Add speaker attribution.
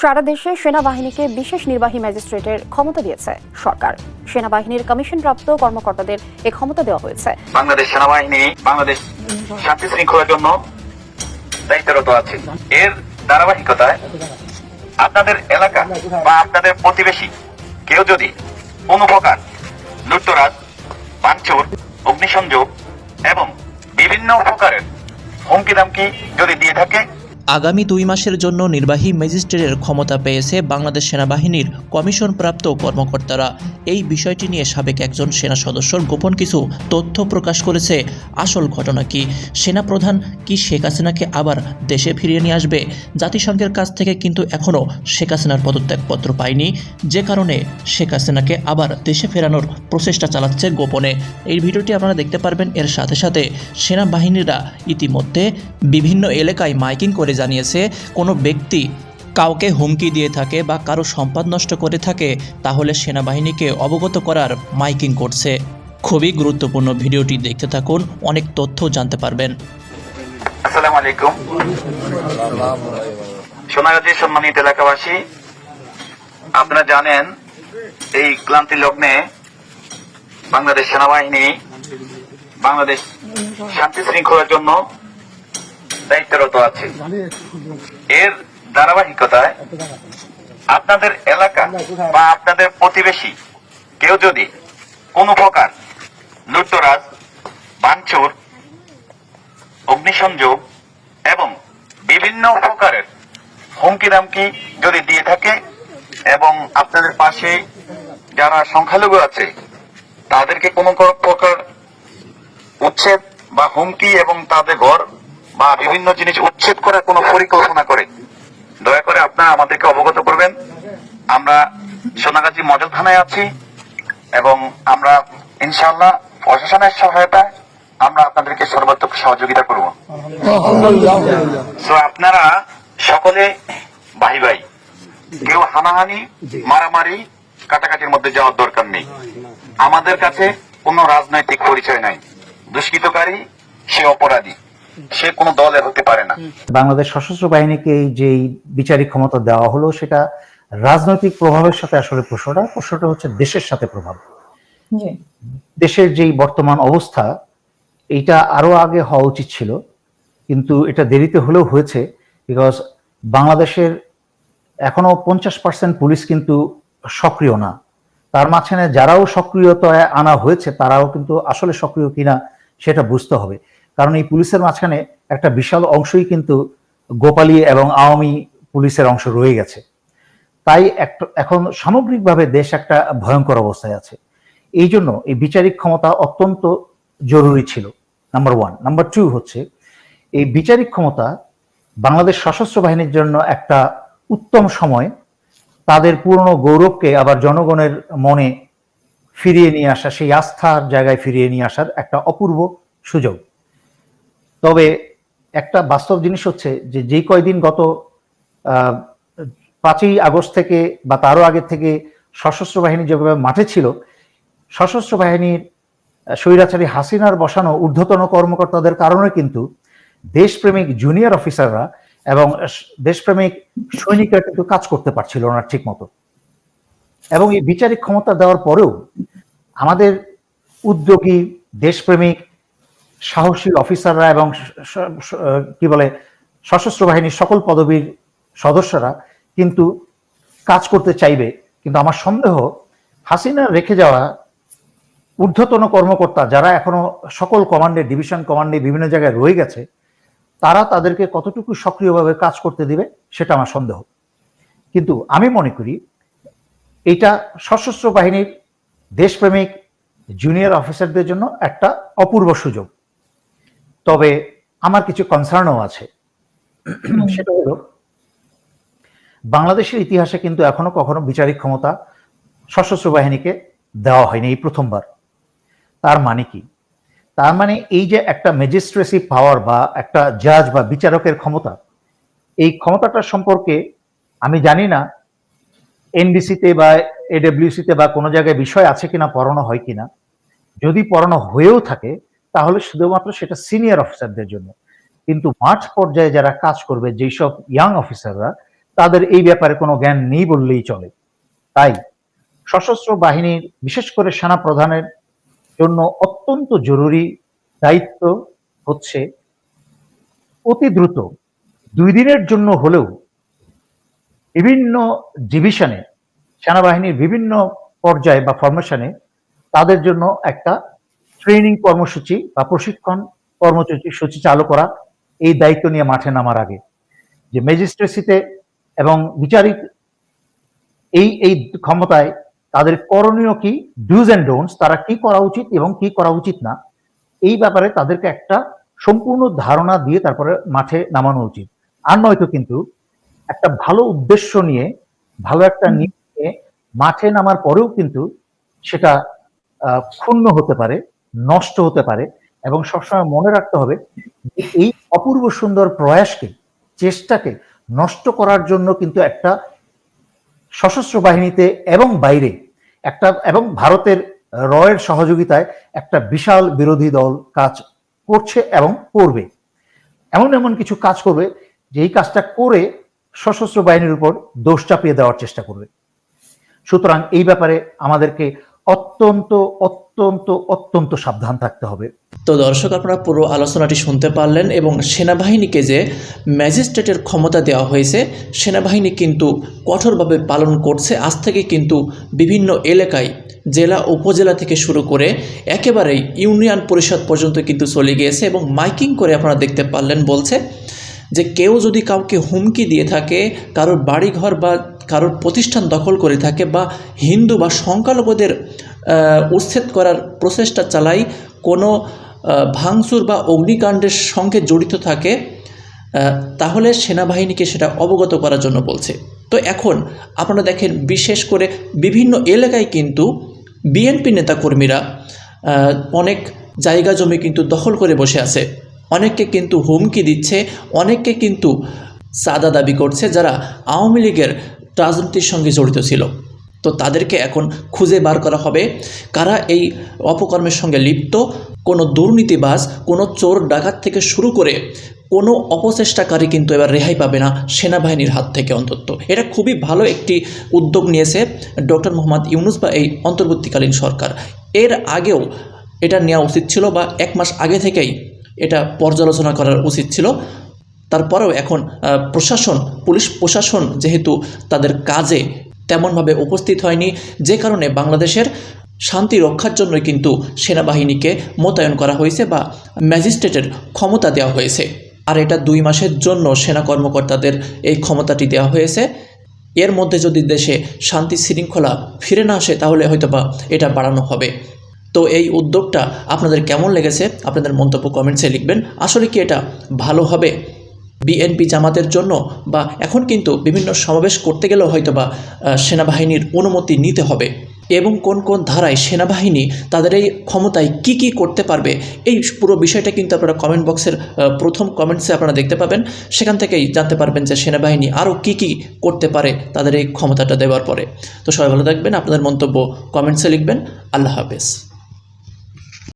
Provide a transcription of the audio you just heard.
Speaker 1: সারা দেশে সেনাবাহিনীকে বিশেষ নির্বাহী ম্যাজিস্ট্রেটের ক্ষমতা দিয়েছে সরকার। সেনাবাহিনীর কমিশনপ্রাপ্ত কর্মকর্তাদের এ ক্ষমতা দেওয়া হয়েছে।
Speaker 2: বাংলাদেশ সেনাবাহিনী, বাংলাদেশ শান্তি শৃঙ্খলার জন্য দায়িত্বরত আছে। এর ধারাবাহিকতায় আপনাদের এলাকা বা আপনাদের প্রতিবেশী কেউ যদি কোনো প্রকার লুটতরাজ ভাঙচুর অগ্নিসংযোগ এবং বিভিন্ন প্রকারের হুমকি দামকি যদি দিয়ে থাকে
Speaker 3: আগামী দুই মাসের জন্য নির্বাহী ম্যাজিস্ট্রেটের ক্ষমতা পেয়েছে বাংলাদেশ সেনাবাহিনীর কমিশনপ্রাপ্ত কর্মকর্তারা। এই বিষয়টি নিয়ে সাবেক একজন সেনা সদস্যর গোপন কিছু তথ্য প্রকাশ করেছে। আসল ঘটনা কি? সেনাপ্রধান কি শেখ হাসিনাকে আবার দেশে ফিরিয়ে নিয়ে আসবে? জাতিসংঘের কাছ থেকে কিন্তু এখনও শেখ হাসিনার পদত্যাগপত্র পায়নি। যে কারণে শেখ হাসিনাকে আবার দেশে ফেরানোর প্রচেষ্টা চালাচ্ছে গোপনে। এই ভিডিওটি আপনারা দেখতে পারবেন। এর সাথে সাথে সেনাবাহিনীরা ইতিমধ্যে বিভিন্ন এলাকায় মাইকিং করে জানিয়েছে, কোনো ব্যক্তি কাউকে হুমকি দিয়ে থাকে বা কারও সম্পদ নষ্ট করে থাকে, তাহলে সেনাবাহিনীকে অবগত করার মাইকিং করছে। খুবই গুরুত্বপূর্ণ ভিডিওটি দেখতে থাকুন, অনেক তথ্য জানতে পারবেন।
Speaker 2: সোনাগাজী সম্মানিত এলাকাবাসী, আপনারা জানেন, এই ক্লান্তি লগ্নে বাংলাদেশ সেনাবাহিনী বাংলাদেশ শান্তি শৃঙ্খলার জন্য দায়িত্বরত আছে। এর ধারাবাহিকতায় আপনাদের এলাকা বা আপনাদের প্রতিবেশী কেউ যদি কোনো প্রকার লুটতরাজ ভাঙচুর অগ্নিসংযোগ এবং বিভিন্ন প্রকারের হুমকি দামকি যদি দিয়ে থাকে এবং আপনাদের পাশে যারা সংখ্যালঘু আছে, তাদেরকে কোনো প্রকার উচ্ছেদ বা হুমকি এবং তাদের ঘর বা বিভিন্ন জিনিস উচ্ছেদ করার কোনো পরিকল্পনা করে দয়া করে আপনারা আমাদেরকে অবগত করবেন। আমরা সোনাগাজী মডেল থানায় আছি এবং আমরা ইনশাআল্লাহ প্রশাসনের সহায়তায় আমরা আপনাদেরকে সর্বাত্মক সহযোগিতা করব। তো আপনারা সকলে ভাই ভাই, কেউ হানাহানি, মারামারি, কাটাকাটির মধ্যে যাওয়ার দরকার নেই। আমাদের কাছে কোনো রাজনৈতিক পরিচয় নাই। দুষ্কৃতকারী, সে অপরাধী। সে কোনো দলের হতে পারে না।
Speaker 4: বাংলাদেশ সশস্ত্র বাহিনীকে এই যে বিচারিক ক্ষমতা দেওয়া হলো সেটা রাজনৈতিক প্রভাবের সাথে আসলে প্রশ্নটা প্রশ্নটা হচ্ছে দেশের সাথে প্রভাব। দেশের যেই বর্তমান অবস্থা এইটা আরও আগে হওয়া উচিত ছিল কিন্তু এটা দেরিতে হলেও হয়েছে বিকজ বাংলাদেশের এখনও পঞ্চাশ পার্সেন্ট পুলিশ কিন্তু সক্রিয় না। তার মাঝখানে যারাও সক্রিয়তায় আনা হয়েছে তারাও কিন্তু আসলে সক্রিয় কিনা সেটা বুঝতে হবে। কারণ এই পুলিশের মাঝখানে একটা বিশাল অংশই কিন্তু গোপালী এবং আওয়ামী পুলিশের অংশ রয়ে গেছে। তাই এখন সামগ্রিকভাবে দেশ একটা ভয়ঙ্কর অবস্থায় আছে। এই জন্য এই বিচারিক ক্ষমতা অত্যন্ত জরুরি ছিল নাম্বার ওয়ান নাম্বার টু হচ্ছে, এই বিচারিক ক্ষমতা বাংলাদেশ সশস্ত্র বাহিনীর জন্য একটা উত্তম সময়। তাদের পুরনো গৌরবকে আবার জনগণের মনে ফিরিয়ে নিয়ে আসা, সেই আস্থার জায়গায় ফিরিয়ে নিয়ে আসার একটা অপূর্ব সুযোগ। তবে একটা বাস্তব জিনিস হচ্ছে যে যেই কয়দিন গত পাঁচই আগস্ট থেকে বা তারও আগে থেকে সশস্ত্র বাহিনী যেভাবে মাঠে ছিল, সশস্ত্র বাহিনীর স্বৈরাচারী হাসিনার বসানো ঊর্ধ্বতন কর্মকর্তাদের কারণে কিন্তু দেশপ্রেমিক জুনিয়র অফিসাররা এবং দেশপ্রেমিক সৈনিকরা কিন্তু কাজ করতে পারছিল না ঠিক মতো। এবং এই বিচারিক ক্ষমতা দেওয়ার পরেও আমাদের উদ্যোগী দেশপ্রেমিক সাহসী অফিসাররা এবং কি বলে, সশস্ত্র বাহিনীর সকল পদবীর সদস্যরা কিন্তু কাজ করতে চাইবে। কিন্তু আমার সন্দেহ, হাসিনা রেখে যাওয়া ঊর্ধ্বতন কর্মকর্তা যারা এখনও সকল কমান্ডে ডিভিশন কমান্ডে বিভিন্ন জায়গায় রয়ে গেছে, তারা তাদেরকে কতটুকু সক্রিয়ভাবে কাজ করতে দিবে সেটা আমার সন্দেহ। কিন্তু আমি মনে করি, এটা সশস্ত্র বাহিনীর দেশপ্রেমিক জুনিয়র অফিসারদের জন্য একটা অপূর্ব সুযোগ। তবে আমার কিছু কনসার্নও আছে। সেটা হলো, বাংলাদেশের ইতিহাসে কিন্তু এখনও কখনো বিচারিক ক্ষমতা সশস্ত্র বাহিনীকে দেওয়া হয়নি এই প্রথমবার। তার মানে কি? তার মানে এই যে একটা ম্যাজিস্ট্রেসি পাওয়ার বা একটা জাজ বা বিচারকের ক্ষমতা, এই ক্ষমতাটা সম্পর্কে আমি জানি না এনবিসিতে বা এডব্লিউসিতে বা কোনো জায়গায় বিষয় আছে কিনা, পড়ানো হয় কিনা। যদি পড়ানো হয়েও থাকে তাহলে শুধুমাত্র সেটা সিনিয়র অফিসারদের জন্য। কিন্তু মাঠ পর্যায়ে যারা কাজ করবে যেসব ইয়াং অফিসাররা তাদের এই ব্যাপারে কোনো জ্ঞান নেই বললেই চলে। তাই সশস্ত্র বাহিনীর বিশেষ করে সেনা প্রধানের জন্য অত্যন্ত জরুরি দায়িত্ব হচ্ছে অতি দ্রুত দুই দিনের জন্য হলেও বিভিন্ন ডিভিশনে সেনাবাহিনীর বিভিন্ন পর্যায়ে বা ফরমেশনে তাদের জন্য একটা ট্রেনিং কর্মসূচি বা প্রশিক্ষণ কর্মসূচি সূচি চালু করা এই দায়িত্ব নিয়ে মাঠে নামার আগে। যে ম্যাজিস্ট্রেসিতে এবং বিচারিক এই এই ক্ষমতায় তাদের করণীয় কি ডুজ অ্যান্ড ডোন্টস তারা কি করা উচিত এবং কি করা উচিত না এই ব্যাপারে তাদেরকে একটা সম্পূর্ণ ধারণা দিয়ে তারপরে মাঠে নামানো উচিত। আর নয়তো কিন্তু একটা ভালো উদ্দেশ্য নিয়ে ভালো একটা নিয়ে মাঠে নামার পরেও কিন্তু সেটা ক্ষুণ্ণ হতে পারে। নষ্ট হতে পারে এবং সবসময় মনে রাখতে হবে এই অপূর্ব সুন্দর প্রয়াসকে, চেষ্টাকে নষ্ট করার জন্য কিন্তু একটা সশস্ত্র বাহিনীতে এবং বাইরে একটা এবং ভারতের রয়ের সহযোগিতায় একটা বিশাল বিরোধী দল কাজ করছে এবং করবে। এমন এমন কিছু কাজ করবে যে এই কাজটা করে সশস্ত্র বাহিনীর উপর দোষ চাপিয়ে দেওয়ার চেষ্টা করবে। সুতরাং এই ব্যাপারে আমাদেরকে অত্যন্ত অত্যন্ত অত্যন্ত সাবধান থাকতে হবে।
Speaker 3: তো দর্শক, আপনারা পুরো আলোচনাটি শুনতে পারলেন এবং সেনাবাহিনীকে যে ম্যাজিস্ট্রেটের ক্ষমতা দেওয়া হয়েছে, সেনাবাহিনী কিন্তু কঠোরভাবে পালন করছে। আজ থেকে কিন্তু বিভিন্ন এলাকায়, জেলা, উপজেলা থেকে শুরু করে একেবারেই ইউনিয়ন পরিষদ পর্যন্ত কিন্তু চলে গিয়েছে এবং মাইকিং করে আপনারা দেখতে পারলেন বলছে। যে কেউ যদি কাউকে হুমকি দিয়ে থাকে, কারোর বাড়িঘর বা কারোর প্রতিষ্ঠান দখল করে থাকে বা হিন্দু বা সংখ্যালঘুদের উচ্ছেদ করার প্রচেষ্টা চালাই কোনো ভাঙচুর বা অগ্নিকাণ্ডের সঙ্গে জড়িত থাকে তাহলে সেনাবাহিনীকে সেটা অবগত করার জন্য বলছে। তো এখন আপনারা দেখেন, বিশেষ করে বিভিন্ন এলাকায় কিন্তু বিএনপি নেতাকর্মীরা অনেক জায়গা জমি কিন্তু দখল করে বসে আছে। অনেককে কিন্তু হুমকি দিচ্ছে, অনেককে কিন্তু সাদা দাবি করছে যারা আওয়ামী লীগের রাজনীতির সঙ্গে জড়িত ছিল। তো তাদেরকে এখন খুঁজে বার করা হবে। কারা এই অপকর্মের সঙ্গে লিপ্ত? কোনো দুর্নীতিবাজ, কোনো চোর ডাকাত থেকে শুরু করে কোনো অপচেষ্টাকারী কিন্তু এবার রেহাই পাবে না সেনাবাহিনীর হাত থেকে অন্তত। এটা খুবই ভালো একটি উদ্যোগ নিয়েছে ডক্টর মোহাম্মদ ইউনুস বা এই অন্তর্বর্তীকালীন সরকার। এর আগেও এটা নেওয়া উচিত ছিল বা এক মাস আগে থেকেই এটা পর্যালোচনা করার উচিত ছিল। তারপরেও এখন প্রশাসন, পুলিশ প্রশাসন যেহেতু তাদের কাজে তেমনভাবে উপস্থিত হয়নি, যে কারণে বাংলাদেশের শান্তি রক্ষার জন্য কিন্তু সেনাবাহিনীকে মোতায়েন করা হয়েছে বা ম্যাজিস্ট্রেটের ক্ষমতা দেওয়া হয়েছে। আর এটা দুই মাসের জন্য সেনা কর্মকর্তাদের এই ক্ষমতাটি দেওয়া হয়েছে। এর মধ্যে যদি দেশে শান্তি শৃঙ্খলা ফিরে না আসে, তাহলে হয়তোবা এটা বাড়ানো হবে। তো এই উদ্যোগটা আপনাদের কেমন লেগেছে? আপনাদের মন্তব্য কমেন্টসে লিখবেন। আসলে কি এটা ভালো হবে? বিএনপি জামাতের জন্য বা এখন কিন্তু বিভিন্ন সমাবেশ করতে গেলেও হয়তো বা সেনাবাহিনীর অনুমতি নিতে হবে। এবং কোন কোন ধারায় সেনাবাহিনী তাদের এই ক্ষমতায় কি কি করতে পারবে, এই পুরো বিষয়টা কিন্তু আপনারা কমেন্ট বক্সের প্রথম কমেন্টসে আপনারা দেখতে পাবেন। সেখান থেকেই জানতে পারবেন যে সেনাবাহিনী আরও কি কি করতে পারে তাদের এই ক্ষমতাটা দেওয়ার পরে। তো সবাই ভালো থাকবেন, আপনাদের মন্তব্য কমেন্টসে লিখবেন। আল্লাহ হাফেজ।